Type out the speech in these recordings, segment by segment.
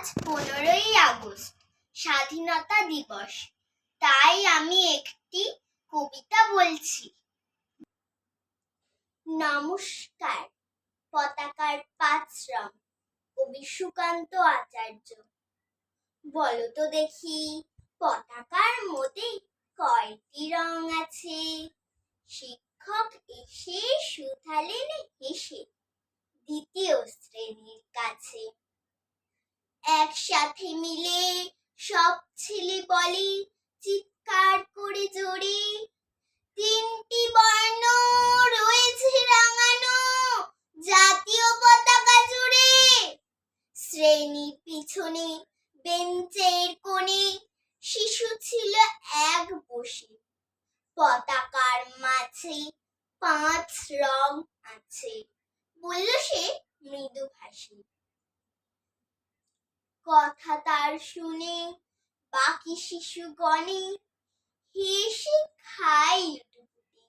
আজ পনেরোই আগস্ট, স্বাধীনতা দিবস। তাই আমি একটি কবিতা বলছি। নমস্কার, পতাকার পাঁচ রং, কবি সুকান্ত আচার্য। বলো তো দেখি, পতাকার মধ্যে কয়টি রং আছে? শিক্ষক এসে সুথালেন হেসে, দ্বিতীয় শ্রেণির কাছে একসাথে মিলে সব ছেলে বলে চিৎকার করে জোরে। তিনটি বর্ণ রয়েছে রাঙানো জাতীয় পতাকা জুড়ে। শ্রেণির পিছনে বেঞ্চের কোণে শিশু ছিল এক বসে। পতাকার মাঝে পাঁচ রং আছে। বলল সে মৃদু ভাষী। কথা তার শুনে, বাকি শিশুগণে হেসে খাই লুটুপুটি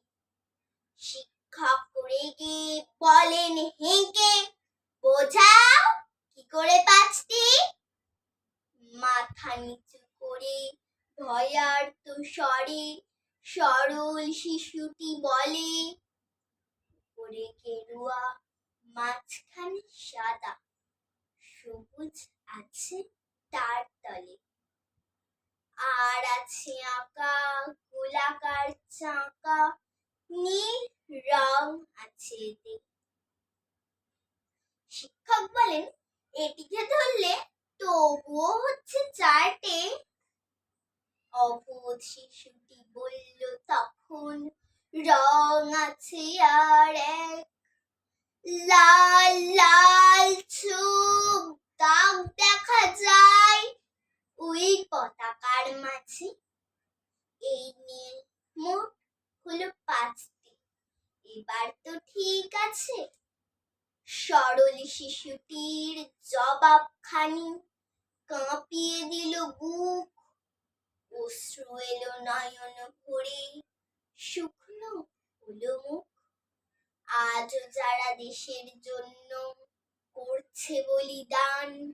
শিক্ষক রেগে বলেন, হেঁকে, বোঝাও কি করে পাঁচটি মাথা নিচু করে ভয়ার্ত স্বরে সরল শিশুটি বলে উপরে গেরুয়া, মাঝখানে সাদা আছে তার তলে। আর আছে আঁকা, গোলাকার চাকা, নীল রং আছে এতে। শিক্ষক বলেন, এটিকে ধরলে তবুও হচ্ছে চারটে অবোধ শিশুটি বলল, তখন রং আছে আর এক, লাল লাল পতাকার মাঝে এই নিয়ে মোট হলো পাঁচটি। এবার তো ঠিক আছে। সরল শিশুটির জবাবখানি কাঁপিয়ে দিল বুক। অশ্রু এলো নয়ন ভরে, শুকনো হলো মুখ। আজও যারা দেশের জন্য করছে বলিদান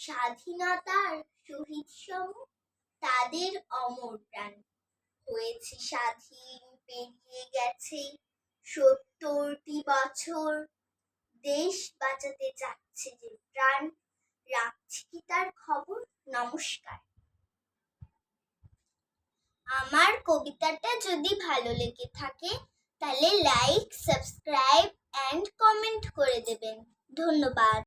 স্বাধীনতার শহীদ সম তাদের অমর প্রাণ। হয়েছে স্বাধীন, পেরিয়ে গেছে সত্তরটি বছর। দেশ বাঁচাতে যাচ্ছে যে প্রাণ। রাখছি কি তার খবর? নমস্কার। আমার কবিতাটা যদি ভালো লেগে থাকে, তাহলে লাইক সাবস্ক্রাইব অ্যান্ড কমেন্ট করে দেবেন। ধন্যবাদ।